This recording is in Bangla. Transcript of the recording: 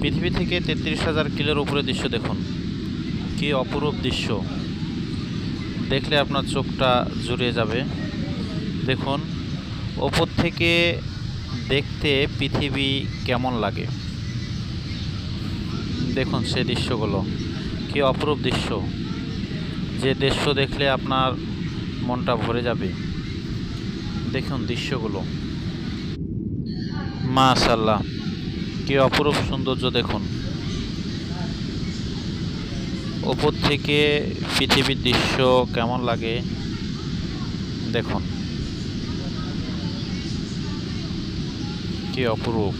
পৃথিবী থেকে তেত্রিশ হাজার কিলোর উপরে দৃশ্য দেখুন। কি অপরূপ দৃশ্য। দেখলে আপনার চোখটা জুড়িয়ে যাবে। দেখুন, ওপর থেকে দেখতে পৃথিবী কেমন লাগে। দেখুন সে দৃশ্যগুলো। কি অপরূপ দৃশ্য। যে দৃশ্য দেখলে আপনার মনটা ভরে যাবে। দেখুন দৃশ্যগুলো। মাশাল্লাহ কি অপরূপ সৌন্দর্য দেখুন। ওপর থেকে পৃথিবীর দৃশ্য কেমন লাগে দেখুন। কি অপরূপ।